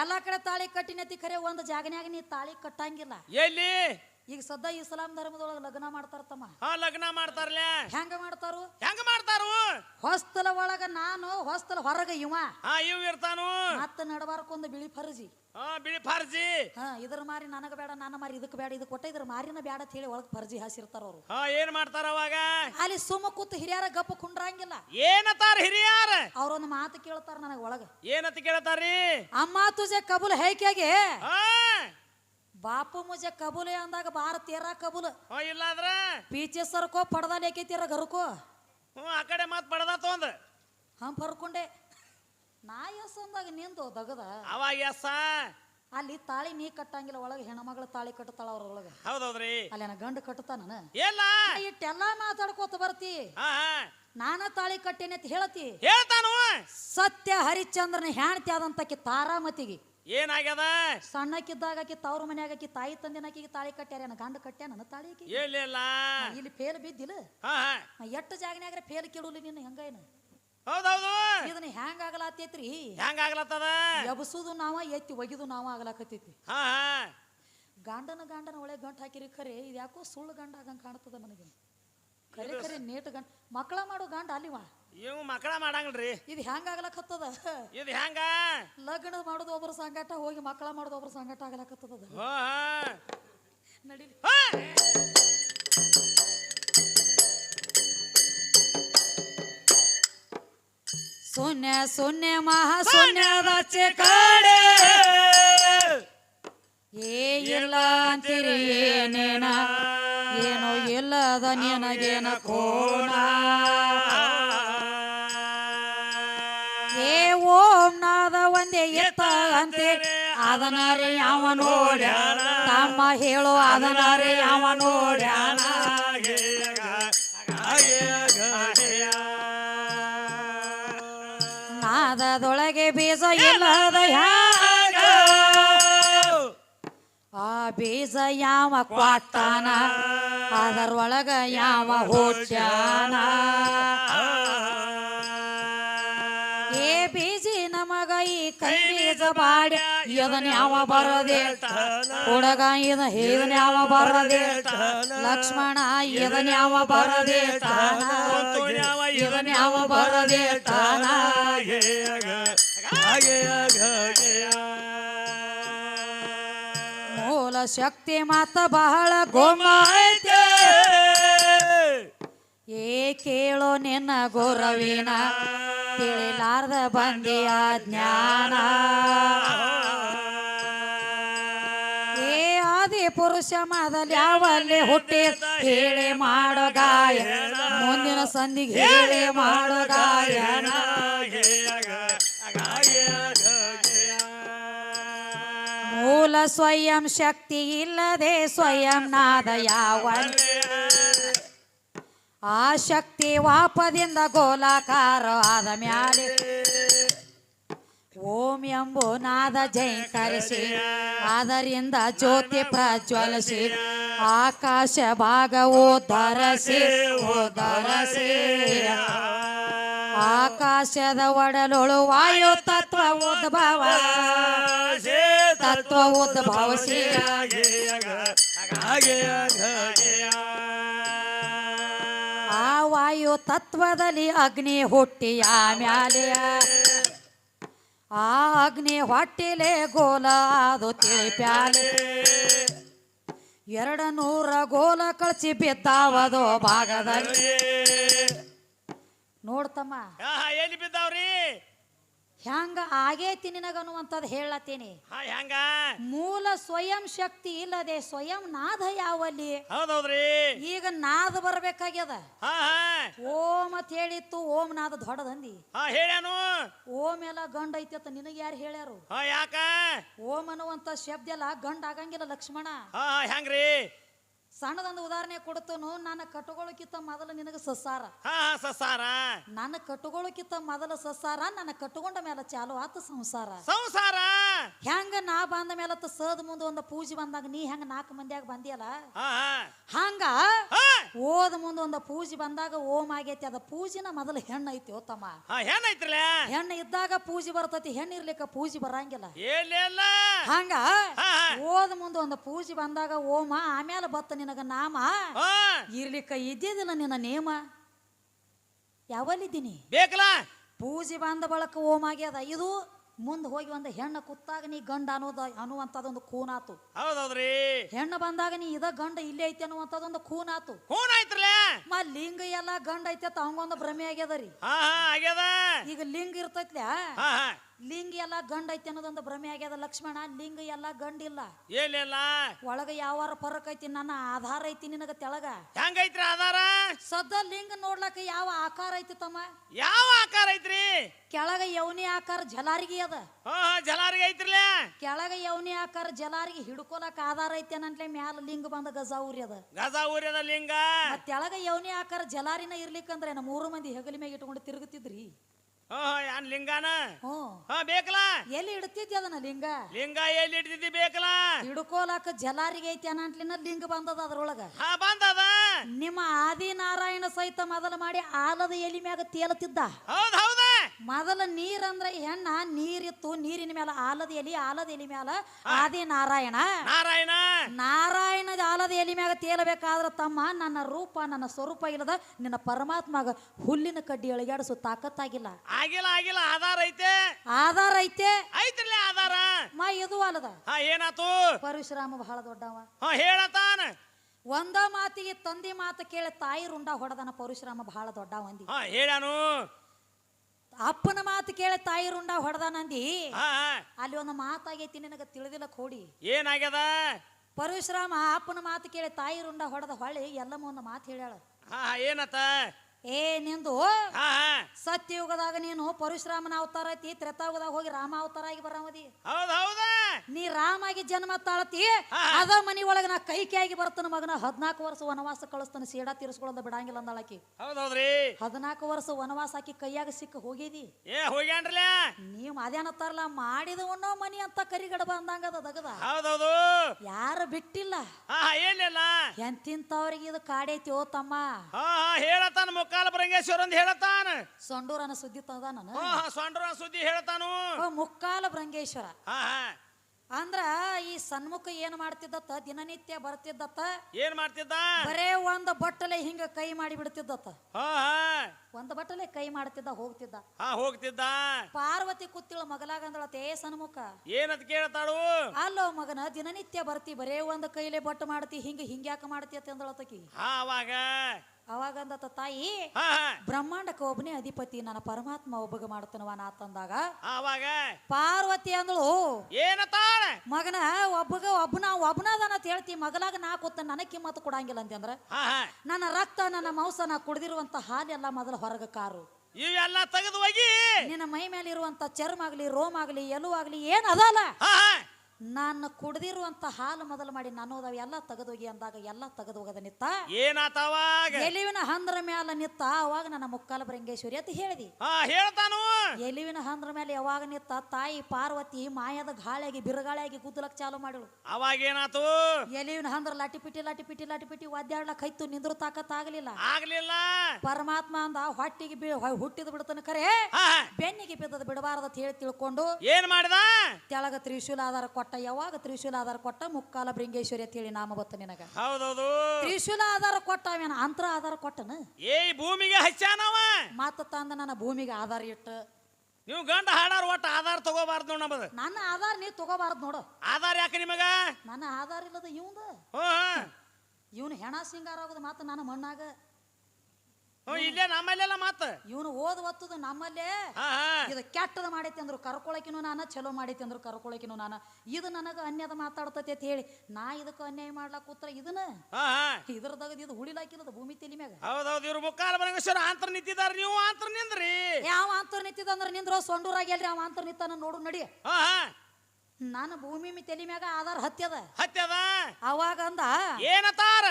ಎಲ್ಲಾ ಕಡೆ ತಾಳಿ ಕಟ್ಟಿನತಿ ಖರೆ ಒಂದ್ ಜಾಗನ್ಯಾಗ ನೀ ತಾಳಿ ಕಟ್ಟಂಗಿಲ್ಲ. ಎಲ್ಲಿ? ಈಗ ಸದ್ದ ಇಸ್ಲಾಂ ಧರ್ಮದೊಳಗ ಲಗ್ನ ಮಾಡ್ತಾರ ತಮ್ಮ. ಹಾ ಲಗ್ನ ಮಾಡ್ತಾರಲ್ಲ ಹೆಂಗ ಮಾಡ್ತಾರು? ಹೆಂಗ ಮಾಡ್ತಾರು? ಹೊಸ್ತಲ ಒಳಗ ನಾನು ಹೊಸ್ತಲ ಹೊರಗ ಇವ. ಹಾ ಇವ್ ಇರ್ತಾನು. ಮತ್ತ ನಡಬಾರ್ಕೊಂದು ಬಿಳಿ ಫರ್ಜಿ. ಹಾ ಬಿಳಿ ಫಾರ್ಜಿ ಹಾ ಇದ್ರ ಮಾರಿ ನನಗ ಬೇಡ ನನ್ನ ಮಾರಿ ಇದಕ್ಕೆ ಬೇಡ ಇದಕ್ ಕೊಟ್ಟ ಇದ್ರ ಮಾರಿನ ಬೇಡ ಅಂತ ಹೇಳಿ ಒಳಗೆ ಫರ್ಜಿ ಹಾಸಿರ್ತಾರ ಅವರು. ಹಾ ಏನ್ ಮಾಡ್ತಾರ ಅವಾಗ? ಅಲ್ಲಿ ಸುಮ್ಮ ಕೂತು ಹಿರಿಯರ ಗಪ್ಪ ಕುಂಡ್ರಂಗಿಲ್ಲ. ಏನತಾರ ಹಿರಿಯಾರ? ಅವ್ರೊಂದು ಮಾತು ಕೇಳ್ತಾರ ನನಗ ಒಳಗ. ಏನಂತ ಕೇಳ್ತಾರಿ ಅಮ್ಮ ತುಜೆ ಕಬುಲ್ ಹೇಗೆ ಹಾ. ಬಾಪು ಮುಜೆ ಕಬುಲೆ ಅಂದಾಗ ಬಾರ ತೀರ ಕಬೂಲ್. ಹಾ ಇಲ್ಲಾಂದ್ರ? ಪೀಚೆ ಸರ್ಕೋ ಪಡದ ಲೇಕೈತಿರ ಗರುಕೋ. ಹ್ಞೂ ಆ ಕಡೆ ಮಾತು ಪಡ್ದ ತೊಂದ್. ಹಂ ಹರ್ಕೊಂಡೆ. ನಾ ಎಸ್ ಅಂದಾಗ ನಿಂದು ದಗದ. ಅವ ಎಸ್. ಅಲ್ಲಿ ತಾಳಿ ನೀ ಕಟ್ಟಂಗಿಲ್ಲ ಒಳಗೆ ಹೆಣ್ಮಗಳು ತಾಳಿ ಕಟ್ಟತಾಳ ಅವ್ರ ಒಳಗೆ. ಹೌದೌದ್ರಿ. ಅಲ್ಲಿ ನಾ ಗಂಡು ಕಟ್ಟತಾನ ಎಲ್ಲ ಇಟ್ಟೆಲ್ಲಾ ಮಾತಾಡ್ಕೋತ ಬರ್ತಿ. ನಾನ ತಾಳಿ ಕಟ್ಟೇನೆ ಅಂತ ಹೇಳತಿ. ಹೇಳ್ತಾನು. ಸತ್ಯ ಹರಿಶ್ಚಂದ್ರನ ಹೆಣ್ತಿ ಆದಂತಕ್ಕೆ ತಾರಾಮತಿಗೆ. ಏನಾಗ್ಯದ? ಸಣ್ಣಕ್ಕಿದ್ದಾಗ ಆಕಿ ತವ್ರ ಮನ್ಯಾಗ ಆಕಿ ತಾಯಿ ತಂದಿನಾಕಿಗೆ ತಾಳಿ ಕಟ್ಟ್ಯಾರ ಗಂಡ ಕಟ್ಟ್ಯಾನ ನನ್ನ ತಾಳಿ ಆಕಿ? ಇಲ್ಲಿ ಫೇಲ್ ಬಿದ್ದಿಲ್ಲ. ಎಟ್ಟು ಜಾಗನ್ಯಾಗ್ರೆ ಫೇಲ್ ಕೆಡುಲಿ ನೀನು ಹೆಂಗೇನು? ಹೌದೌದು. ಇದನ್ನ ಹೆಂಗ ಆಗಲಾತೈತ್ರಿ ಹೆಂಗ ಆಗ್ಲತ್ತದ ಎಬಸುದು ನಾವ ಎತ್ತಿ ಒಗಿದು ನಾವ ಆಗಲಾಕತ್ತೈತಿ. ಹಾ ಹಾ. ಗಂಡನ ಗಂಡನ ಒಳ್ಳೆ ಗಂಟು ಹಾಕಿರಿ ಖರೆ ಇದು ಯಾಕೋ ಸುಳ್ಳು ಗಂಡ ಆಗಂಗ್ ಕಾಣ್ತದ ನನಗೆ. ಖರೆ ಖರೆ ನೇಟ್ ಗಂಡ. ಮಕ್ಕಳ ಮಾಡೋ ಗಂಡ ಅಲ್ಲಿವ? ಇವ್ ಮಕ್ಕಳ ಮಾಡಂಗಿಲ್ರಿ. ಇದು ಹೆಂಗ ಆಗ್ಲಕತ್ತದ ಇದು ಹೆಂಗ ಲಗ್ನ ಮಾಡೋದು ಒಬ್ಬರ ಸಂಗಾಟ ಹೋಗಿ ಮಕ್ಕಳ ಮಾಡೋದು ಒಬ್ಬರ ಸಂಗಾಟ ಆಗ್ಲಕತ್ತದ ನಡೀಲಿ ಶೂನ್ಯ ಶೂನ್ಯ ಮಹಾ ಶೂನ್ಯದ ಕಾಡೆ. ಏ ಇಲ್ಲ ಅಂತೀರಿ ಏನೇನ ಏನೋ ಇಲ್ಲದ ನಿನಗೇನ ಕೋಣ. ಏ ಓಂ ನಾದ ಒಂದೇ ಎತ್ತ ಅಂತೆ. ಅದನರೆ ಯಾವ ನೋಡ್ಯಾನ. ತಮ್ಮ ಹೇಳು ಅದನರೆ ಯಾವ ನೋಡ್ಯಾನ. ಬೀಜ ಯಾವ ಕ್ವಾತಾನ? ಅದರೊಳಗ ಯಾವ ಹೋಚಾನ ಏ ಬೀಜಿ ನಮಗ ಈ ಕೈ ಬೀಜ ಬಾಡಿ, ಇದನ್ ಯಾವ ಬರದೆ? ಹುಡುಗ ಇದ ಇದನ್ ಯಾವ ಬರದೆ? ಲಕ್ಷ್ಮಣ ಇದನ್ ಯಾವ ಬರದೆ? ಇದನ್ ಯಾವ ಬರದೆ? ತಾನ ಶಕ್ತಿ ಮಾತ ಬಹಳ ಗೋಮಾತೆ ಏ ಕೇಳೋ ನಿನ್ನ ಗೌರವಿನ, ತಿಳಿಲಾರ್ದ ಬಂದಿಯ ಜ್ಞಾನ. ಏ ಆದಿ ಪುರುಷ ಮಾದಲ್ಲಿ ಯಾವಲ್ಲಿ ಹುಟ್ಟಿ ಹೇಳಿ ಮಾಡೋ ಗಾಯ? ಮುಂದಿನ ಸಂಧಿಗೆ ಹೇಳಿ ಮಾಡೋ ಗಾಯನ ಸ್ವಯಂ ಶಕ್ತಿ ಇಲ್ಲದೆ ಸ್ವಯಂ ನಾದ ಯಾವ ಆ ಶಕ್ತಿ ವಾಪದಿಂದ ಗೋಲಾಕಾರ ಆದ ಮ್ಯಾಲೆ. ಓಂ ಎಂಬು ನಾದ ಜೈಂಕರಿಸಿ, ಅದರಿಂದ ಜ್ಯೋತಿ ಪ್ರಜ್ವಲಿಸಿ, ಆಕಾಶ ಭಾಗವೋ ದರಸಿ ಉದ್ಧರಿಸಿ ಆಕಾಶದ ಒಡಲೊಳು ವಾಯು ತತ್ವ ಉದ್ಭವ. ತತ್ವ ಉದ್ಭವ. ಆ ವಾಯು ತತ್ವದಲ್ಲಿ ಅಗ್ನಿ ಹುಟ್ಟಿ ಆಮ್ಯಾಲೆ ಆ ಅಗ್ನಿ ಹೊಟ್ಟಿಲೆ ಗೋಲ ಅದು ತಿಳಿಪ್ಯಾಲೆ. ಎರಡು ನೂರ ಗೋಲ ಕಳಚಿ ಬಿದ್ದಾವದು ಭಾಗದಲ್ಲಿ. ನೋಡ್ತಮ್ಮ. ಎಲ್ಲಿ ಬಿದ್ದಾವ್ರಿ? ಹೆಂಗ ಆಗೇತಿ ನಿನಗನ್ನುವಂಥದ್ದು ಹೇಳತ್ತೀನಿ. ಹೆಂಗ ಮೂಲ ಸ್ವಯಂ ಶಕ್ತಿ ಇಲ್ಲದೆ ಸ್ವಯಂ ನಾದ ಯಾವಲ್ಲಿ? ಹೌದೌದ್ರಿ. ಈಗ ನಾದ ಬರ್ಬೇಕಾಗ್ಯದ. ಓಂ ಅಂತ ಹೇಳಿತ್ತು ಓಂ ನಾದ ದೊಡ್ಡದಂದಿ ಹೇಳ್ಯಾನು? ಓಂ ಎಲ್ಲ ಗಂಡ ಐತಿ ಅಂತ ನಿನಗೆ ಯಾರು ಹೇಳ್ಯಾರು? ಯಾಕ? ಓಂ ಅನ್ನುವಂತ ಶಬ್ದ ಎಲ್ಲ ಗಂಡ ಆಗಂಗಿಲ್ಲ ಲಕ್ಷ್ಮಣ. ಹೆಂಗ್ರಿ ಸಣ್ಣದೊಂದು ಉದಾಹರಣೆ ಕೊಡ್ತನು ನನ್ನ ಕಟ್ಟುಗೋಳಕ್ಕಿಂತ ಮೊದಲು ನಿನಗೆ ಸಸಾರ ಹಾ ಸಸಾರ ನನ್ನ ಕಟ್ಟುಗೋಳಕ್ಕಿಂತ ಮೊದಲು ಸಸಾರ ನನ್ನ ಕಟ್ಟುಕೊಂಡ ಮೇಲೆ ಚಾಲು ಆತ ಸಂಸಾರ. ಸಂಸಾರ? ಹೆಂಗ ನಾ ಬಂದ ಮೇಲೆ ಸದ್ ಮುಂದೆ ಒಂದು ಪೂಜೆ ಬಂದಾಗ ನೀ ಹೆಂಗ ನಾಲ್ಕು ಮಂದಿಯಾಗ ಬಂದಿಯಲ್ಲ? ಹಂಗ ಓದ ಮುಂದೆ ಒಂದು ಪೂಜೆ ಬಂದಾಗ ಓಮ್ ಆಗೈತಿ ಅದ ಪೂಜಿನ ಮೊದಲು ಹೆಣ್ಣು ಐತಿ ತಮ್ಮ ಹೆಣ್ಣ ಹೆಣ್ಣು ಇದ್ದಾಗ ಪೂಜೆ ಬರ್ತೈತಿ ಹೆಣ್ಣು ಇರ್ಲಿಕ್ಕ ಪೂಜೆ ಬರಂಗಿಲ್ಲ. ಹಂಗ ಓದ ಮುಂದೆ ಒಂದು ಪೂಜೆ ಬಂದಾಗ ಓಮ ಆಮೇಲೆ ಬತ್ತ ನಿನಗ ನಾಮ? ಇರ್ಲಿ ಇರ್ಲಿಕ್ಕ ಇದ್ದಿದ್ದಿಲ್ಲ ನಿನ್ನ ನೇಮ? ಯಾವಲ್ಲಿದ್ದೀನಿ? ಬೇಕಲ್ಲ? ಪೂಜೆ ಬಂದ ಬಳಕ ಓಮ್ ಆಗ್ಯದ. ಇದು ಮುಂದೆ ಹೋಗಿ ಒಂದು ಹೆಣ್ಣು ಕುತ್ತಾಗ ನೀ ಗಂಡ ಅನ್ನೋದ ಅನ್ನುವಂಥದ್ದೊಂದು ಕೂನಾತು ಹೌದೌದ್ರಿ? ಹೆಣ್ಣು ಬಂದಾಗ ನೀ ಇದ ಗಂಡ ಇಲ್ಲೇ ಐತಿ ಅನ್ನುವಂಥದ್ದೊಂದು ಕೂನಾತು ಹೂನ್ ಆಯ್ತ್ರಲ್ಲ ಮ ಲಿಂಗ ಎಲ್ಲ ಗಂಡ ಐತೆ ಅಂತ ಅವಂಗೊಂದು ಭ್ರಮೆ ಆಗ್ಯದ ರೀ. ಹಾ ಹಾ ಆಗ್ಯದ? ಈಗ ಲಿಂಗ ಇರ್ತೈತ್ಲ? ಹಾ ಹಾ. ಲಿಂಗ ಎಲ್ಲ ಗಂಡ ಐತಿ ಅನ್ನೋದೊಂದು ಭ್ರಮೆ ಆಗ್ಯದ ಲಕ್ಷ್ಮಣ ಲಿಂಗ ಎಲ್ಲ ಗಂಡ ಇಲ್ಲ ಏನಿಲ್ಲ ಒಳಗ ಯಾವಾರ ಫರಕ್ ಐತಿ ನನ್ನ ಆಧಾರ ಐತಿ ನಿನಗ ತೆಳಗ. ಹೆಂಗೈತ್ರಿ ಆಧಾರ? ಸದ್ದ ಲಿಂಗ ನೋಡ್ಲಕ್ಕ ಯಾವ ಆಕಾರ ಐತಿ ತಮ್ಮ? ಯಾವ ಆಕಾರ ಐತ್ರಿ? ಕೆಳಗ ಯವನಿ ಆಕಾರ ಜಲಾರಿಗೆ ಅದ. ಹಾ ಜಲಾರಿಗೆ ಕೆಳಗ ಯವನಿ ಆಕಾರ ಜಲಾರಿಗೆ ಹಿಡ್ಕೊಲಕ್ ಆಧಾರ ಐತಿ ಅನ್ನಂತಲೇ ಮ್ಯಾಲ ಲಿಂಗ ಬಂದ ಗಜಾವುರಿ ಅದ. ಗಜ ಅದ ಲಿಂಗ? ಮತ್ತೆ ತೆಳಗ ಯವನಿ ಆಕಾರ ಜಲಾರಿನ ಇರ್ಲಿಕ್ಕಂದ್ರೆ ನಮ್ಮ ಮೂರು ಮಂದಿ ಹೆಗಲಿ ಮ್ಯಾಗ ಇಟ್ಕೊಂಡು ತಿರುಗುತ್ತಿದ್ರಿ? ಹಾ ಯಾನ್ ಲಿಂಗಾನ? ಹ್ಞೂ ಹಾ ಬೇಕಲ್ಲ ಎಲ್ಲಿ ಇಡ್ತಿದ್ಯ ಅದನ್ನ ಲಿಂಗ? ಲಿಂಗ ಎಲ್ಲಿ ಇಡ್ತಿದ್ದಿ ಬೇಕಲ್ಲ ಹಿಡ್ಕೊಲಕ ಜಲಾರಿಗೆ ಐತಿ ಅನ್ನಂಟ್ಲಿನ ಲಿಂಗ ಬಂದದ ಅದ್ರೊಳಗ. ಹಾ ಬಂದದ? ನಿಮ್ಮ ಆದಿನಾರಾಯಣ ಸಹಿತ ಮೊದಲು ಮಾಡಿ ಆಲದ ಎಲಿ ಮ್ಯಾಗ ತೇಲತಿದ್ದ ಹೌದ್ ಹೌದ. ಮೊದಲ ನೀರಂದ್ರ ಹೆಣ್ಣ ನೀರಿತ್ತು ನೀರಿನ ಮೇಲೆ ಆಲದ ಎಲಿ ಆಲದ ಎಲಿ ಮ್ಯಾಲ ಆದಿ ನಾರಾಯಣ. ನಾರಾಯಣ. ನಾರಾಯಣದ ಆಲದ ಎಲಿ ಮ್ಯಾಗ ತೇಲಬೇಕಾದ್ರ ತಮ್ಮ ನನ್ನ ರೂಪ ನನ್ನ ಸ್ವರೂಪ ಇಲ್ಲದ ನಿನ್ನ ಪರಮಾತ್ಮಗ ಹುಲ್ಲಿನ ಕಡ್ಡಿ ಅಳಿಗಾಡಿಸೋ ತಾಕತ್ತಾಗಿಲ್ಲ. ಆಗಿಲ್ಲ ಆಗಿಲ್ಲ ಆಧಾರ ಐತೆ. ಆಧಾರ ಐತೆ. ಐತ್ರಲ್ಲ ಆಧಾರ. ಮಾ ಇದು ಅಲ್ಲದ. ಹಾ ಏನಾತು? ಪರಶುರಾಮ ಬಹಳ ದೊಡ್ಡವ. ಹಾ ಹೇಳತಾನ. ಒಂದ ಮಾತಿಗೆ ತಂದೆ ಮಾತು ಕೇಳಿ ತಾಯಿ ರುಂಡ ಹೊಡೆದನ ಪರಶುರಾಮ ಬಹಳ ದೊಡ್ಡ ಒಂದಿ ಹೇಳಾನು ಅಪ್ಪನ ಮಾತು ಕೇಳಿ ತಾಯಿ ರುಂಡ ಹೊಡೆದಾನಂದಿ ಅಲ್ಲಿ ಒಂದು ಮಾತಾಗೈತಿ ನಿನಗ ತಿಳಿದಿಲ್ಲ ಕೋಡಿ. ಏನಾಗ್ಯದ? ಪರಶುರಾಮ ಅಪ್ಪನ ಮಾತು ಕೇಳಿ ತಾಯಿ ರುಂಡ ಹೊಡೆದ ಹೊಳ್ಳಿ ಎಲ್ಲಮ್ಮ ಒಂದು ಮಾತು ಹೇಳ್ಯಾಳ. ಏನತ್ತ? ಏ ನಿಂದು ಹಾ ಸತ್ಯಯುಗದಾಗ ನೀನು ಪರಶುರಾಮನ ಅವತಾರ ಐತಿ ತ್ರೇತಾಯುಗದಾಗ ಹೋಗಿ ರಾಮ ಅವತಾರ ಆಗಿ ಬರಾಮದಿ. ಹೌದ್ ಹೌದ. ನೀ ರಾಮಾಗಿ ಜನ್ಮ ತಾಳತಿ. ಅದ ಮನಿ ಒಳಗ ನಾ ಕೈಕೆಯಾಗಿ ಬರ್ತಾನ ಮಗನ ಹದಿನಾಲ್ಕು ವರ್ಷ ವನವಾಸ ಕಳಿಸ್ತಾನೆ ಸೀಡಾ ತೀರಿಸ್ಕೊಳ್ಳೋದ ಬಿಡಂಗಿಲ್ಲ ಅಂದಾಳಕಿ. ಹೌದ್ ಹೌದ್ರಿ. ಹದಿನಾಲ್ಕು ವರ್ಷ ವನವಾಸ ಹಾಕಿ ಕೈಯಾಗ ಸಿಕ್ಕ ಹೋಗಿದಿ. ಏ ಹೋಗ್ಯಾನ್ರಲ್ಲ. ನೀವು ಅದೇನತ್ತಾರಲ್ಲ ಮಾಡಿದ ಉಣ್ಣೋ ಮನಿ ಅಂತ ಕರಿಗಡ ಬಂದಂಗದ ದಗದ. ಯಾರು ಬಿಟ್ಟಿಲ್ಲ. ಏನಿಲ್ಲ. ಎಂತಿಂತವ್ರಿಗೆ ಇದು ಕಾಡೈತಿ ಓ ತಮ್ಮ. ಹಾ ಹಾ ಹೇಳತಾನ ಮುಕ್ಕಾಲ ಬರಂಗೇಶ್ವರ ಅಂತ ಹೇಳತಾನ ಸೊಂಡೂರನ ಸುದ್ದಿ ತಂದ ನಾನು ಹಾ ಹಾ ಸುದ್ದಿ ಹೇಳ್ತಾನು ಮುಕ್ಕಾಲ ಭೃಂಗೇಶ್ವರ ಹಾ ಹಾ. ಅಂದ್ರ ಈ ಸನ್ಮುಖ ಏನ್ ಮಾಡ್ತಿದ್ದತ್ತ? ದಿನನಿತ್ಯ ಬರ್ತಿದ್ದತ್ತ? ಏನ್ ಮಾಡ್ತಿದ್ದ? ಬರೇ ಒಂದ್ ಬಟ್ಟಲೆ ಹಿಂಗ ಕೈ ಮಾಡಿ ಬಿಡ್ತಿದ್ದತ್ತ. ಹಾ ಹಾ. ಒಂದ್ ಬಟ್ಟಲೆ ಕೈ ಮಾಡ್ತಿದ್ದ ಹೋಗ್ತಿದ್ದ. ಹಾ ಹೋಗ್ತಿದ್ದ. ಪಾರ್ವತಿ ಕುತ್ತಿಳು ಮಗಲಾಗಂದಳತ್ತ ಏ ಸನ್ಮುಖ. ಏನಂತ ಕೇಳ್ತಾಳು? ಅಲ್ಲೋ ಮಗನ ದಿನನಿತ್ಯ ಬರ್ತಿ ಬರೇ ಒಂದ್ ಕೈಲೆ ಬಟ್ಟು ಮಾಡ್ತಿ ಹಿಂಗ ಹಿಂಗ್ಯಾಕ ಮಾಡ್ತಿ ಅಂತ ಅಂದಳತಕಿ ಹಾ ಅವಾಗ. ಅವಾಗ ಅಂದತ್ತ ತಾಯಿ ಹಾ ಹಾ. ಬ್ರಹ್ಮಾಂಡಕ್ಕೆ ಒಬ್ಬನೇ ಅಧಿಪತಿ ನನ್ನ ಪರಮಾತ್ಮ ಒಬ್ಬಗ ಮಾಡ್ತಾನವ ನಾ ತಂದಾಗ ಅವಾಗ ಪಾರ್ವತಿ ಅಂದಳು ತಾನೆ ಮಗನ ಒಬ್ಬಗ ಒಬ್ಬನ ಒಬ್ಬನದ ಅಂತ ಹೇಳ್ತಿ ಮಗಲಾಗ ನಾ ಕೂತ ನನಗೆ ಕಿಮ್ಮತ್ತು ಕೊಡಂಗಿಲ್ಲ ಅಂತಂದ್ರ ಹಾ ಹಾ. ನನ್ನ ರಕ್ತ ನನ್ನ ಮಾಂಸ ನಾ ಕುಡ್ದಿರುವಂತ ಹಾಲೆಲ್ಲ ಮೊದಲು ಹೊರಗ ಕಾರು. ಇವೆಲ್ಲ ತೆಗೆದು ಹೋಗಿ ನಿನ್ನ ಮೈ ಮೇಲೆ ಇರುವಂತ ಚರ್ಮ ಆಗ್ಲಿ ರೋಮ್ ಆಗ್ಲಿ ಎಲುವಾಗ್ಲಿ ಆಗ್ಲಿ ಏನ್ ಅದಲ್ಲ. ಹಾ ಹಾ. ನಾನು ಕುಡ್ದಿರುವಂತ ಹಾಲು ಮೊದಲು ಮಾಡಿ ನನ್ನೋದವ ಎಲ್ಲ ತೆಗೆದೋಗಿ ಅಂದಾಗ ಎಲ್ಲ ತೆಗೆದೋಗದ ನಿತ್ತ? ಏನಾತವಾಗ ಎಲಿವಿನ ಹಂದ್ರ ಮ್ಯಾಲ ನಿತ್ತ ಅವಾಗ ನನ್ನ ಮುಕ್ಕಾಲ ಬ್ರಹ್ಮೇಶ್ವರಿ ಅಂತ ಹೇಳಿದಿ. ಹೇಳ್ತಾನು. ಎಲಿವಿನ ಹಂದ್ರ ಮೇಲೆ ಯಾವಾಗ ನಿತ್ತ ತಾಯಿ ಪಾರ್ವತಿ ಮಾಯದ ಗಾಳಿಯಾಗಿ ಬಿರುಗಾಳಿಯಾಗಿ ಗುದ್ದಲಕ್ ಚಾಲು ಮಾಡಿಳು. ಅವಾಗ ಏನಾತು? ಎಲಿವಿನ ಹಂದ್ರ ಲಾಟಿ ಪಿಟಿ ಲಾಟಿ ಪಿಟಿ ಲಾಟಿ ಪಿಟಿ ಒದ್ದಾಡ್ಲಕ್ ಹೈತು ನಿಂದ್ರು ತಾಕತ್ ಆಗ್ಲಿಲ್ಲ. ಆಗ್ಲಿಲ್ಲ. ಪರಮಾತ್ಮ ಅಂದ ಹೊಟ್ಟಿಗೆ ಹುಟ್ಟಿದ ಬಿಡ್ತನ ಕರೆ. ಹಾ ಬೆನ್ನಿಗೆ ಬಿದ್ದದ ಬಿಡಬಾರದ ಅಂತ ಹೇಳಿ ತಿಳ್ಕೊಂಡು ಏನ್ ಮಾಡಿದ? ತೆಳಗ ತ್ರಿಶೂಲ ಆಧಾರ ಕೊಟ್ಟ ಯಾವಾಗ ತ್ರಿಶೂಲ ಆಧಾರ ಕೊಟ್ಟ? ಮುಕ್ಕಾಲ ಬೃಂಗೇಶ್ವರಿ ಅಂತ ಹೇಳಿ ನಾಮ ಬತ್ತ ನಿನಗ. ಹೌದೌದು. ತ್ರಿಶೂಲ ಆಧಾರ ಕೊಟ್ಟ ಅವೇನ? ಅಂತರ ಆಧಾರ ಕೊಟ್ಟನ? ಏ ಭೂಮಿಗೆ ಹಚ್ಚಾನವ ಮಾತ ತಂದ ನನ್ನ ಭೂಮಿಗೆ ಆಧಾರ ಇಟ್ಟ. ನೀವು ಗಂಡ ಹಾಡಾರ ಒಟ್ಟು ಆಧಾರ ತಗೋಬಾರ್ದು ನೋಡ್ ನಮ್ಮದು. ನನ್ನ ಆಧಾರ ನೀ ತಗೋಬಾರ್ದು ನೋಡು. ಆಧಾರ ಯಾಕೆ ನಿಮಗ? ನನ್ನ ಆಧಾರ ಇಲ್ಲದ ಇವಂದ. ಇವನು ಹೆಣ ಸಿಂಗಾರ ಆಗೋದು ಮಾತು ನನ್ನ ಮಣ್ಣಾಗ. ಹ್ಞೂ ಇಲ್ಲೇ ನಮ್ಮಲ್ಲೆಲ್ಲ ಮಾತ. ಇವನು ಓದ್ ಒತ್ತದ ನಮ್ಮಲ್ಲೇ. ಹಾ ಹಾ. ಇದು ಕೆಟ್ಟದ ಮಾಡೈತಿ ಅಂದ್ರು ಕರ್ಕೊಳಕಿನೂ ನಾನು ಚಲೋ ಮಾಡೈತಿ ಅಂದ್ರು ಕರ್ಕೊಳಕಿನೂ ನಾನು. ಇದು ನನಗ ಅನ್ಯದ ಮಾತಾಡ್ತತಿ ಅಂತ ಹೇಳಿ ನಾ ಇದಕ್ಕ ಅನ್ಯಾಯ ಮಾಡ್ಲಾಕ ಕೂತ್ರ ಇದನ್ನ? ಹಾ ಹಾ. ಇದ್ರದಾಗ ಇದು ಹುಳಿಲಾಕಿರೋದು ಭೂಮಿ ತಲಿ ಮ್ಯಾಗ. ಹೌದೌದು ಇವ್ರು ಮುಕ್ಕಾಲ ಬರಂಗೇಶ್ವರ ಆಂತರ ನಿಂತಿದಾರ ನೀವು ಆಂತರ ನಿಂದ್ರಿ. ಯಾವ ಅಂತರ್ ನಿಂತಿದ ಅಂದ್ರ ನಿಂದ್ರ ಸೊಂಡೂರಾಗ ಎಲ್ರಿ ಅವ ಅಂತರ್ ನಿಂತಾನ ನೋಡು ನಡಿ. ಹಾ ಹಾ. ನಾನು ಭೂಮಿ ಮಿ ತಲಿ ಮ್ಯಾಗ ಆಧಾರ ಹತ್ಯದ. ಹತ್ಯದ? ಅವಾಗ ಅಂದ ಏನತಾರ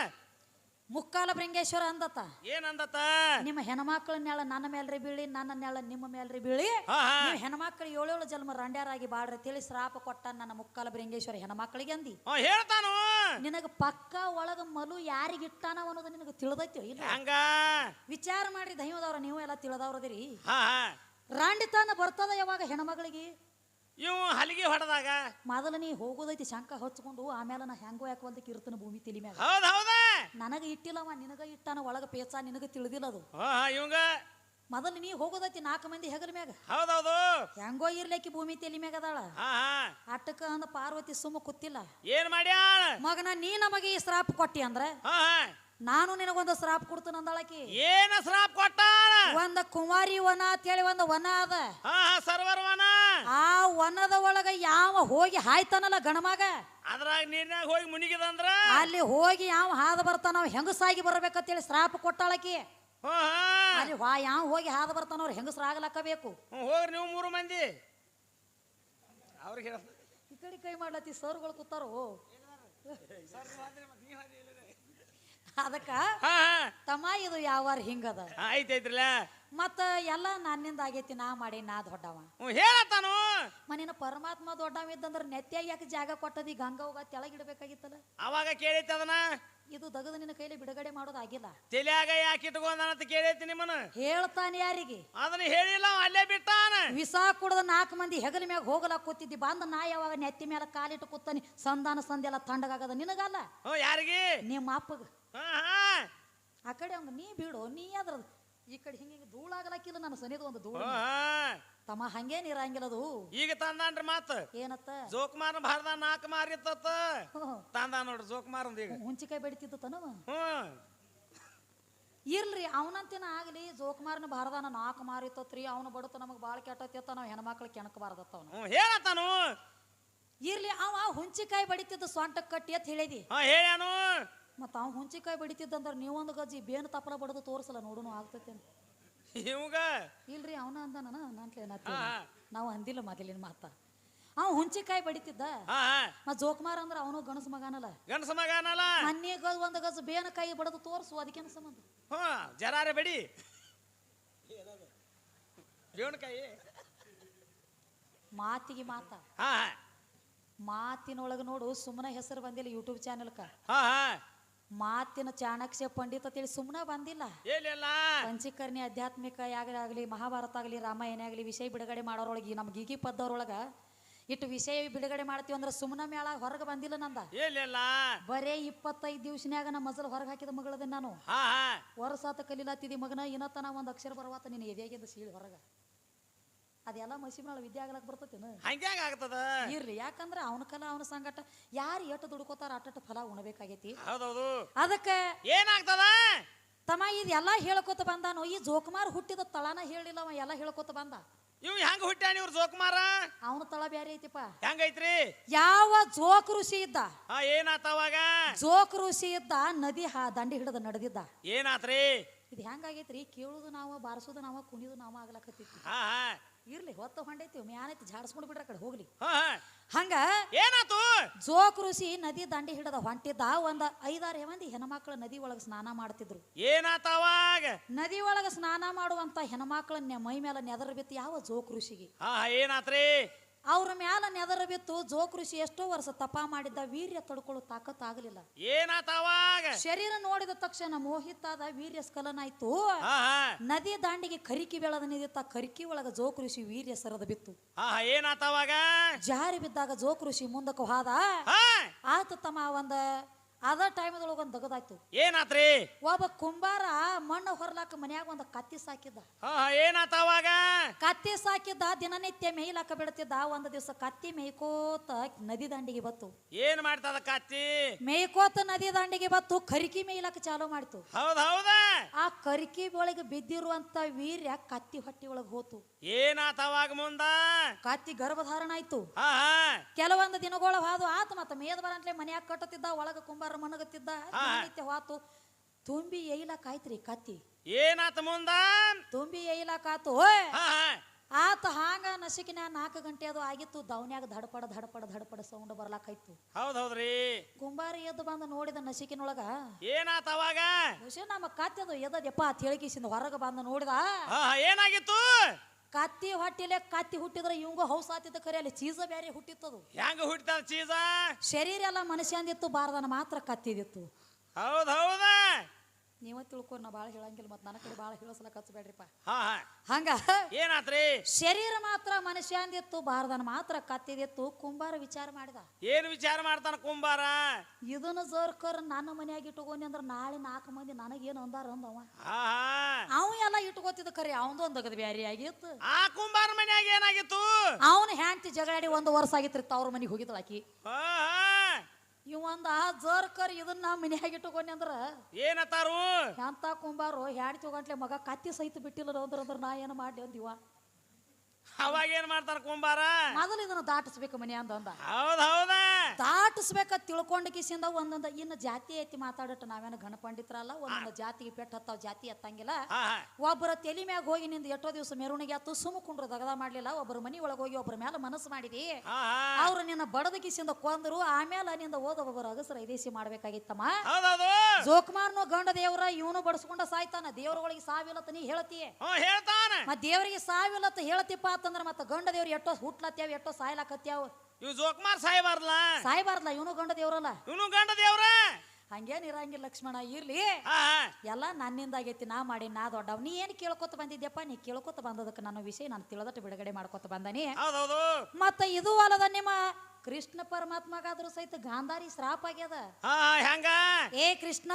ಮುಕ್ಕಾಲ ಭೃಂಗೇಶ್ವರ ಅಂದತ ಏನಂದತ್ತ ನಿಮ್ಮ ಹೆಣ್ಮಕ್ಳ ನೆಳ ನನ್ನ ಮೇಲ್ರಿ ಬೀಳಿ ನನ್ನ ನೆಳ ನಿಮ್ಮ ಮೇಲ್ರಿ ಬೀಳಿ ನೀವು ಹೆಣ್ಮಕ್ಳು ಏಳೇಳು ಜನ್ಮ ರಂಡ್ಯಾರಾಗಿ ಬಾಡ್ರಿ ತಿಳಿ ಶ್ರಾಪ ಕೊಟ್ಟ ನನ್ನ ಮುಕ್ಕಾಲ ಭೃಂಗೇಶ್ವರ ಹೆಣ್ಮಕ್ಳಿಗೆ ಅಂದಿ. ಹೇಳ್ತಾನ. ನಿನಗ ಪಕ್ಕ ಒಳಗ ಮಲು ಯಾರಿಗಿಟ್ಟಾನ ಅನ್ನೋದು ನಿನಗೆ ತಿಳಿದೈತಿ ಇಲ್ಲ ಹಂಗ? ವಿಚಾರ ಮಾಡ್ರಿ ದೈವದವ್ರ ನೀವು ಎಲ್ಲ ತಿಳಿದವ್ರದಿರಿ. ರಾಂಡಿತನ ಬರ್ತದ ಯಾವಾಗ ಹೆಣ್ಮಗಳಿಗೆ ಇವು ಹಲಿಗೆ ಹೊಡೆದಾಗ. ಮೊದಲ ನೀ ಹೋಗೋದೈತಿ ಶಂಕ ಹಚ್ಕೊಂಡು ಆಮೇಲೆ ನಾ ಹೆಂಗೋ ಯಾಕಂತ ಇರ್ತಾನ ಭೂಮಿ ತಲಿ ಮ್ಯಾಗ. ಹೌದ್ ಹೌದಾ? ನನಗ ಇಟ್ಟಿಲ್ಲವ ನಿನಗ ಇಟ್ಟಾನ ಒಳಗ ಪೇಚ ನಿನಗ ತಿಳಿದಿಲ್ಲ ಅದು. ಹಾ ಇವಂಗ? ಮೊದಲು ನೀ ಹೋಗೋದೈತಿ ನಾಲ್ಕು ಮಂದಿ ಹೆಗಲ ಮ್ಯಾಗ. ಹೌದೌದು. ಹೆಂಗೋ ಇರ್ಲಿಕ್ಕೆ ಭೂಮಿ ತಲಿ ಮ್ಯಾಗ ಅದಾಳ. ಹಾ ಹಾ. ಅಟ್ಟಕ ಅಂದ ಪಾರ್ವತಿ ಸುಮ್ಮ ಕೂತಿಲ್ಲ. ಏನ್ ಮಾಡ್ಯಾಳ? ಮಗನ ನೀ ನಮಗೆ ಈ ಶ್ರಾಪ್ ಕೊಟ್ಟಿ ಅಂದ್ರೆ ಹಾ ಹಾ. ನಾನು ನಿನಗೊಂದು ಶ್ರಾಪ್ ಕೊಡ್ತೀನಿ ಅಂದಳಕಿ ಏನ ಶ್ರಾಪ್ ಕೊಟ್ಟಾಳ? ಒಂದ ಕುಮಾರಿ ವನ ಅಂತ ಹೇಳಿ ಒಂದು ವನ ಅದ. ಹಾ ಹಾ ಸರ್ವರ್ವನ ಆ ವನದ ಒಳಗ ಯಾವ ಹೋಗಿ ಹಾಯ್ತಾನಲ್ಲ ಗಣಮಗ? ಅದ್ರಾಗ ನೀರ್ನಾಗ ಹೋಗಿ ಮುನಿಗಿದಂದ್ರ? ಅಲ್ಲಿ ಹೋಗಿ ಯಾವ ಹಾದ ಬರ್ತಾನ ಅವ ಹೆಂಗಸಾಗಿ ಬರ್ಬೇಕಂತೇಳಿ ಶ್ರಾಪ್ ಕೊಟ್ಟಾಳಕಿ ಹಾ ಅಲ್ಲಿ ವಾ ಯಾವ ಹೋಗಿ ಹಾದ ಬರ್ತಾನ ಅವ್ರು ಹೆಂಗಸ್ರಾಗ್ಲಕ್ಕಬೇಕು ಹೋಗ್ರಿ ನೀವು ಮೂರು ಮಂದಿ. ಅವ್ರಿಗೆ ಹೇಳ ಈ ಕಡೆ ಕೈ ಮಾಡ್ಲತ್ತಿ ಸರ್ಗಳು ಕೂತಾರೋ? ಅದಕ್ಕ ತಮ್ಮ ಇದು ಯಾವಾರ ಹಿಂಗದ? ಹಾ, ಐತ್ ಐತ್ರಲ್ಲ ಮತ್ತ ಎಲ್ಲ ನನ್ನಿಂದ ಆಗೈತಿ ನಾ ಮಾಡಿ ನಾ ದೊಡ್ಡವ. ಹೇಳತ್ತಾನು ಮನಿನ ಪರಮಾತ್ಮ ದೊಡ್ಡವ ಇದ್ದಂದ್ರ ನೆತ್ತಿಯಾಗಿ ಯಾಕೆ ಜಾಗ ಕೊಟ್ಟದಿ? ಗಂಗವ್ಗ ತೆಳಗಿಡ್ಬೇಕಾಗಿತ್ತಲ್ಲ ಅವಾಗ ಕೇಳೈತಿ ಅದನ್ನ. ಇದು ದಗದ ನಿನ್ನ ಕೈಲಿ ಬಿಡುಗಡೆ ಮಾಡೋದಾಗಿಲ್ಲ. ಯಾಕ ಯಾಕೆ ಇಟ್ಕೊಂಡಂತ ಕೇಳೈತಿ ನಿಮ್ಮನ ಹೇಳ್ತಾನೆ ಯಾರಿಗೆ? ಅದನ್ನ ಹೇಳಿಲ್ಲ ಅವ ಅಲ್ಲೇ ಬಿಟ್ಟಾನ. ವಿಸಾ ಕುಡ್ದ ನಾಲ್ಕು ಮಂದಿ ಹೆಗಲ ಮ್ಯಾಗ ಹೋಗಲಾಕ ಕೂತಿದ್ದಿ. ಬಂದ ನಾ ಯಾವಾಗ ನೆತ್ತಿ ಮೇಲೆ ಕಾಲಿಟ್ಟು ಕೂತಾನಿ. ಸಂಧಾನ ಸಂದೆಲ್ಲ ತಂಡಗಾಗದ ನಿನಗಲ್ಲ? ಹ್ಞೂ ಯಾರಿಗೆ? ನಿಮ್ಮ ಅಪ್ಪಗ ಆ ಕಡೆ ಅವಂಗ ನೀ ಬಿಡು ನೀ ಅದ್ರದ್ದು ಈ ಕಡೆ ಹಿಂಗ ಹಿಂಗೆ ಧೂಳಾಗಲಕ್ಕಿಲ್ಲ ನನ್ನ ಸನಿದು ಒಂದು ಧೂಳು ತಮ್ಮ ಹಂಗೇನ್ ಇರಂಗಿಲ್ಲ ಅದು. ಈಗ ತಂದಾನ್ರಿ ಮಾತ. ಏನತ್ತ? ಜೋಕುಮಾರ್ ಭಾರದ ನಾಲ್ಕು ಮಾರಿತ್ತ ಹ್ಮ್. ತಂದ ನೋಡ್ರಿ ಜೋಕುಮಾರ್ ಈಗ. ಹುಂಚಿಕಾಯಿ ಬೆಳಿತಿದ್ದು ತನವ ಇರ್ಲಿ ಅವನಂತಿನ ಆಗಲಿ ಜೋಕುಮಾರನ ಭಾರದಾನ ನಾಲ್ಕು ಮಾರಿತ್ತತ್ರಿ ಅವನು ಬಡತ ನಮಗೆ ಭಾಳ ಕೆಟ್ಟತ್ತ ನಾವು ಹೆಣ್ಮಕ್ಳು ಕೆಣಕಬಾರ್ದತ್ತ ಅವನು. ಹೇಳತ್ತಾನು ಇರ್ಲಿ ಅವ ಹುಂಚಿಕಾಯಿ ಬಡಿತಿದ್ದು ಸೊಂಟ ಕಟ್ಟಿ ಅಂತ ಹೇಳಿದಿ. ಹೇಳ್ಯಾನು ಮತ್ತು ಅವ್ ಹುಂಚಿಕಾಯಿ ಬಡಿತಿದ್ದಂದ್ರೆ ನೀವೊಂದು ಗಜ್ಜಿ ಬೇನು ತಪ್ಪಲ ಬಡದು ತೋರಿಸಲ್ಲ ನೋಡೋನು ಆಗ್ತೈತೆ ಇವಾಗ? ಇಲ್ರಿ ಅವನ ಅಂದ ನಾನು ಹಾ, ಹಾ. ನಾವು ಅಂದಿಲ್ಲ ಮೊದಲಿನ ಮಾತ. ಅವ ಹುಂಚಿಕಾಯಿ ಬಡಿತಿದ್ದ? ಮತ್ ಜೋಕುಮಾರ್ ಅಂದ್ರೆ ಅವನು ಗಣಸ ಮಗನಲ್ಲ? ಗಣಸ ಮಗಾನಲ್ಲ? ಮನ್ನಿ ಗಜ್ ಒಂದ್ ಗಜ ಬೇನ ಕೈ ಬಡದು ತೋರ್ಸು ಅದಕ್ಕೇನು ಸಂಬಂಧ? ಹಾ ಜರಾರೆ ಬಡಿ. ಮಾತಿಗೆ ಮಾತ. ಮಾತಿನೊಳಗ ನೋಡು ಸುಮ್ಮನೆ ಹೆಸರು ಬಂದಿಲ್ಲ ಯೂಟ್ಯೂಬ್ ಚಾನೆಲ್ಕ ಹಾ ಹಾ. ಮಾತಿನ ಚಾಣಕ್ಯ ಪಂಡಿತ ತಿಳಿ ಸುಮ್ಮನೆ ಬಂದಿಲ್ಲ. ಪಂಚಿಕರ್ಣಿ ಆಧ್ಯಾತ್ಮಿಕ ಆಗಲಿ ಮಹಾಭಾರತ ಆಗಲಿ ರಾಮಾಯಣ ಆಗಲಿ ವಿಷಯ ಬಿಡುಗಡೆ ಮಾಡೋರೊಳಗೆ ನಮ್ಮ ಗೀಗಿ ಪದ್ದವ್ರೊಳಗ ಇಟ್ಟು ವಿಷಯ ಬಿಡುಗಡೆ ಮಾಡ್ತೀವಿ ಅಂದ್ರೆ ಸುಮ್ಮನೆ ಮೇಳ ಹೊರಗೆ ಬಂದಿಲ್ಲ ನಂದ. ಬರೇ ಇಪ್ಪತ್ತೈದು ದಿವ್ಸನ್ಯಾಗ ನಮ್ಮ ಮಸಲ್ ಹೊರಗೆ ಹಾಕಿದ ಮಗಳದ ನಾನು. ಹಾ ಹಾ. ವರ್ಷಾತ ಕಲಿಲಾತಿದಿ ಮಗನ ಇನ್ನತನ ಒಂದು ಅಕ್ಷರ ಬರವಾತ ನಿನ್ನ ಎದೆಯಾಗಿಂದ ಸೀಳಿ ಹೊರಗ. ಅದೆಲ್ಲ ಮಸಿಮ್ನಾಳ ವಿದ್ಯೆ ಆಗ್ಲಕ್ ಬರ್ತೈತೇನು? ಹಂಗ್ಯಾಂಗ ಆಗ್ತದ? ಇರ್ಲಿ ಯಾಕಂದ್ರೆ ಅವನ ಕಲ ಅವನ ಸಂಗಟ ಯಾರು ಎಷ್ಟು ದುಡ್ಕೋತಾರ ಅಟ್ಟ ಫಲ ಉಣಬೇಕಾಗೈತಿ? ಹೌದೌದು. ಅದಕ್ಕೆ ಏನಾಗ್ತದ ತಮ್ಮ ಇದೆಲ್ಲ ಹೇಳ್ಕೊತ ಬಂದಾನು ಈ ಜೋಕುಮಾರ್ ಹುಟ್ಟಿದ ತಳನ ಹೇಳಿಲ್ಲ ಅವ ಎಲ್ಲ ಹೇಳ್ಕೊತ ಬಂದ. ಇವ್ ಹೆಂಗ್ ಹುಟ್ಟ್ಯಾನ ಇವ್ರ ಜೋಕುಮಾರ? ಅವನ ತಳ ಬೇರೆ ಐತಿಪ್ಪ. ಹೆಂಗೈತ್ರಿ? ಯಾವ ಜೋಕ್ ಋಷಿ ಇದ್ದ? ಏನಾತ ಅವಾಗ? ಜೋಕ್ ಋಷಿ ಇದ್ದ ನದಿ ಹಾ ದಂಡಿ ಹಿಡಿದ ನಡೆದಿದ್ದ. ಏನಾತ್ರಿ? ಇದು ಹೆಂಗಾಗೈತ್ರಿ ಕೇಳುದು ನಾವು ಬಾರಿಸೋದು ನಾವು ಕುಣಿದು ನಾವು ಆಗ್ಲಾಕತ್ತಿ ಹಾ ಹಾ. ಇರ್ಲಿ ಹೊತ್ತು ಹೊಂಡೈತಿ ಮ್ಯಾನೈತಿ ಜಾಡ್ಸ್ಕೊಂಡು ಬಿಡ್ರ ಕಡೆ ಹೋಗ್ಲಿ. ಹಂಗ ಏನಾತು ಜೋಕ್ ಋಷಿ ನದಿ ದಂಡಿ ಹಿಡದ ಹೊಂಟಿದ್ದ ಒಂದ ಐದಾರು ಮಂದಿ ಹೆಣ್ಮಕ್ಳು ನದಿ ಒಳಗ ಸ್ನಾನ ಮಾಡ್ತಿದ್ರು. ಏನಾತವಾಗ ನದಿ ಒಳಗ ಸ್ನಾನ ಮಾಡುವಂತ ಹೆಣ್ಮಕ್ಳನ್ನ ಮೈ ಮೇಲೆ ನೆದರ್ ಬಿತ್ತು ಯಾವ ಜೋಕ್ ಋಷಿಗೆ. ಏನಾತ್ರಿ? ಅವ್ರ ಮ್ಯಾಲ ನೆದರ ಬಿತ್ತು ಜೋ ಕೃಷಿ ಎಷ್ಟೋ ವರ್ಷ ತಪ ಮಾಡಿದ್ದ ವೀರ್ಯ ತಡ್ಕೊಳ್ಳೋ ತಾಕತ್ ಆಗಲಿಲ್ಲ. ಏನಾತಾವಾಗ ಶರೀರ ನೋಡಿದ ತಕ್ಷಣ ಮೋಹಿತಾದ ವೀರ್ಯ ಸ್ಖಲನಾಯ್ತು. ನದಿ ದಾಂಡಿಗೆ ಕರಿಕಿ ಬೆಳೆದ ನಿಂತ ಕರಿಕಿ ಒಳಗ ಜೋ ಕೃಷಿ ವೀರ್ಯ ಸರದ ಬಿತ್ತು. ಹಾ ಜಾರಿ ಬಿದ್ದಾಗ ಜೋ ಕೃಷಿ ಮುಂದಕ್ಕೆ ಹೋದ. ಆತ ತಮ್ಮ ಒಂದ ಅದ ಟೈಮದೊಳಗೆ ಒಂದು ದಗದಾಯ್ತು. ಏನಾತ್ರಿ? ಒಬ್ಬ ಕುಂಬಾರ ಮಣ್ಣು ಹೊರಲಾಕ ಮನ್ಯಾಗ ಒಂದ್ ಕತ್ತಿ ಸಾಕಿದ್ದ. ಏನಾತ ಅವಾಗ? ಕತ್ತಿ ಸಾಕಿದ್ದ ದಿನನಿತ್ಯ ಮೇಯ್ಲಾಕ ಬಿಡ್ತಿದ್ದ ಒಂದು ದಿವಸ ಕತ್ತಿ ಮೇಯ್ಕೋತ ನದಿ ದಂಡಿಗೆ ಬತ್ತು. ಏನ್ ಮಾಡ್ತದ ಕತ್ತಿ? ಮೇಯ್ಕೋತ ನದಿ ದಂಡಿಗೆ ಬತ್ತು ಕರಿಕಿ ಮೇಯ್ಲಾಕ ಚಾಲೂ ಮಾಡ್ತು. ಹೌದ್ ಹೌದ? ಆ ಕರಿಕಿ ಒಳಗೆ ಬಿದ್ದಿರುವಂತ ವೀರ್ಯ ಕತ್ತಿ ಹೊಟ್ಟಿ ಒಳಗ ಹೋತು. ಏನಾತ ಅವಾಗ ಮುಂದ? ಕತ್ತಿ ಗರ್ಭಧಾರಣ ಆಯ್ತು ಕೆಲವೊಂದು ದಿನಗಳ ಹಾದು ಆತ ಮತ್ತ ಮೇದ ಬರಂತ್ಲೆ ಮನ್ಯಾಗ ಕಟ್ಟುತ್ತಿದ್ದ ಒಳಗ ಕುಂಬಾರ ಮಣಗತ್ತಿದ್ದ ಮನಗತ್ತಿದ್ದ? ಹೋತು ತುಂಬಿ ಏಯ್ಲಾಕ್ ಆಯ್ತ್ರಿ ಕತ್ತಿ. ಏನಾತ ಮುಂದ? ತುಂಬಿ ಏಯ್ಲಾಕ್ ಆತು ಓಯ್ ಹಾ ಹಾ. ಆತ ಹಾಂಗ ನಸಿಕಿನ ನಾಲ್ಕು ಗಂಟೆ ಅದು ಆಗಿತ್ತು ದವನ್ಯಾಗ ಧಡಪಡ ಧಡಪಡ ಧಡಪಡ ಸೌಂಡ್ ಬರ್ಲಾಕಾಯ್ತು ಹೌದ್ ಹೌದ್ರಿ ಗುಂಬಾರಿ ಎದ್ದು ಬಂದು ನೋಡಿದ ನಸಿಕಿನೊಳಗ ಏನಾತ ಅವಾಗ? ಖುಷಿ ನಮ್ಮ ಕತ್ತೆದು ಎದದಪ್ಪ ಅಂತ ಹೇಳಿಕಿಸಿಂದ ಹೊರಗೆ ಬಂದು ನೋಡಿದ? ಹಾ ಹಾ, ಏನಾಗಿತ್ತು? ಕತ್ತಿ ಹೊಟ್ಟಿಲೆ ಕತ್ತಿ ಹುಟ್ಟಿದ್ರೆ ಇವಂಗ ಹೌಸ್ ಆತಿದ್ದ ಕರೆ ಅಲ್ಲಿ ಚೀಸ ಬೇರೆ ಹುಟ್ಟಿತ್ತದು. ಹೆಂಗ ಹುಟ್ಟಿದ ಚೀಸ? ಶರೀರ ಎಲ್ಲ ಮನುಷ್ಯಂದಿತ್ತು ಬಾರದನ ಮಾತ್ರ ಕತ್ತಿದಿತ್ತು. ಹೌದ್ ಹೌದ. ನೀವ ತಿಳ್ಕೊ ನಾ ಭಾಳ ಹೇಳಂಗಿಲ್ಲ ಮತ್ತೆ ನನ್ನ ಕಡೆ ಭಾಳ ಹೇಳೋಸಲಕ್ ಕಚ್ಚಬೇಡ್ರಿಪ್ಪ ಹಾ ಹಾ. ಹಂಗ? ಏನಾತ್ರಿ? ಶರೀರ ಮಾತ್ರ ಮನುಷ್ಯಂದಿತ್ತು ಬಾರದನ ಮಾತ್ರ ಕತ್ತಿದಿತ್ತು ಕುಂಬಾರ ವಿಚಾರ ಮಾಡಿದ. ಏನ್ ವಿಚಾರ ಮಾಡ್ತಾನ ಕುಂಬಾರ? ಇದನ್ನ ಜೋರ್ಕರ್ ನನ್ನ ಮನ್ಯಾಗ ಇಟ್ಕೊಂಡಿ ಅಂದ್ರ ನಾಳೆ ನಾಲ್ಕು ಮಂದಿ ನನಗೇನು ಅಂದಾರ ಅಂದವ ಹಾ ಹಾ. ಅವ ಎಲ್ಲ ಇಟ್ಕೋತಿದ್ದ ಕರೆ ಅವಂದೊಂದು ಅಗದ ಬ್ಯಾರಿ ಆಗಿತ್ತು. ಆ ಕುಂಬಾರ ಮನ್ಯಾಗ ಏನಾಗಿತ್ತು? ಅವನ ಹೆಂಡತಿ ಜಗಳಾಡಿ ಒಂದು ವರ್ಷ ಆಗಿತ್ರಿ ತವ್ರ ಮನೆಗೆ ಹೋಗಿದ್ಲಾಕಿ ಹಾ ಹಾ. ಇವಂದ ಜರ್ಕರ್ ಇದನ್ನ ಮನ್ಯಾಗ ಇಟ್ಟುಕೊಂಡೆ ಅಂದ್ರ ಏನತ್ತಾರು? ಎಂತ ಕುಂಬಾರು ಹ್ಯಾಡ್ ತಗೊಂಡ್ಲೆ ಮಗ ಕತ್ತಿ ಸಹಿತ ಬಿಟ್ಟಿಲ್ಲ ಅಂದ್ರ ಅಂದ್ರ ನಾ ಏನು ಮಾಡ್ಲಿ ಅಂದಿವ? ಅವಾಗ ಏನ್ ಮಾಡ್ತಾರ ಕುಂಬಾರ? ಮೊದಲು ಇದನ್ನ ದಾಟಿಸ್ಬೇಕು ಮನೆ ಅಂದ ಅಂದ. ಹೌದ್ ಹೌದ? ದಾಟಿಸ್ಬೇಕ ತಿಳ್ಕೊಂಡ ಕಿಸಿಂದ ಒಂದೊಂದ ಇನ್ನು ಜಾತಿ ಐತಿ ಮಾತಾಡಟ್ಟು ನಾವೇನು ಗಣ ಪಂಡಿತರಲ್ಲ ಒಂದೊಂದು ಜಾತಿಗೆ ಪೆಟ್ಟು ಹತ್ತಾವ ಜಾತಿ ಎತ್ತಂಗಿಲ್ಲ. ಹಾ ಹಾ. ಒಬ್ಬರ ತಲೆ ಮ್ಯಾಗ ಹೋಗಿ ನಿಂದ ಎಷ್ಟೋ ದಿವಸ ಮೆರವಣಿಗೆ ಆತು ಸುಮ್ಮಕೊಂಡ್ರು ದಗದ ಮಾಡ್ಲಿಲ್ಲ ಒಬ್ಬರ ಮನಿ ಒಳಗೆ ಹೋಗಿ ಒಬ್ಬರ ಮೇಲೆ ಮನಸ್ಸು ಮಾಡಿದಿ. ಹಾ ಹಾ. ಅವ್ರು ನಿನ್ನ ಬಡದ ಕಿಸಿಂದ ಕೊಂದರು ಆಮೇಲೆ ನಿಂದ ಓದ ಒಬ್ಬರು ಅಗಸರ ಇದೇಸಿ ಮಾಡ್ಬೇಕಾಗಿತ್ತಮ್ಮ. ಜೋಕುಮಾರ್ನು ಗಂಡ ದೇವರ ಇವನು ಬಡಿಸ್ಕೊಂಡ ಸಾಯ್ತಾನ ದೇವರೊಳಗೆ ಒಳಗೆ ಸಾವಿಲ್ಲತ್ತ ನೀ ಹೇಳ್ತಿ. ಹ್ಞೂ ಹೇಳ್ತಾನ. ಮತ್ ದೇವರಿಗೆ ಸಾವಿಲ್ಲತ್ತ ಹೇಳ್ತಿಪ್ಪ ಅಂತಂದ್ರ ಮತ್ತೆ ಗಂಡ ದೇವ್ರ ಎಷ್ಟೋ ಹುಟ್ಲತ್ಯಾವ ಎಷ್ಟೋ ಸಾಯ್ಲಾಕತ್ಯಾವ ಇವ್ ಜೋಕ್ಮಾರ್ ಸಾಯ್ಬಾರ್ಲ ಸಾಯ್ಬಾರ್ಲ ಇವನು ಗಂಡ ದೇವ್ರಲ್ಲ. ಇವನು ಗಂಡ ದೇವ್ರ? ಹಂಗೇನ್ ಇರಂಗಿಲ್ಲ ಲಕ್ಷ್ಮಣ ಇರ್ಲಿ. ಎಲ್ಲ ನನ್ನಿಂದ ಆಗೈತಿ ನಾ ಮಾಡಿ ನಾ ದೊಡ್ಡವ್. ನೀ ಏನ್ ಕೇಳ್ಕೊತ ಬಂದಿದ್ಯಪ್ಪ? ನೀ ಕೇಳ್ಕೊತ ಬಂದದಕ್ಕೆ ನನ್ನ ವಿಷಯ ನಾನು ತಿಳಿದಟ್ಟು ಬಿಡುಗಡೆ ಮಾಡ್ಕೊತ ಬಂದನಿ. ಮತ್ತ ಇದು ಅಲ್ಲದ ನಿಮ್ಮ ಕೃಷ್ಣ ಪರಮಾತ್ಮಗಾದ್ರೂ ಸಹಿತ ಗಾಂಧಾರಿ ಶ್ರಾಪ್ ಆಗ್ಯದ. ಏ ಕೃಷ್ಣ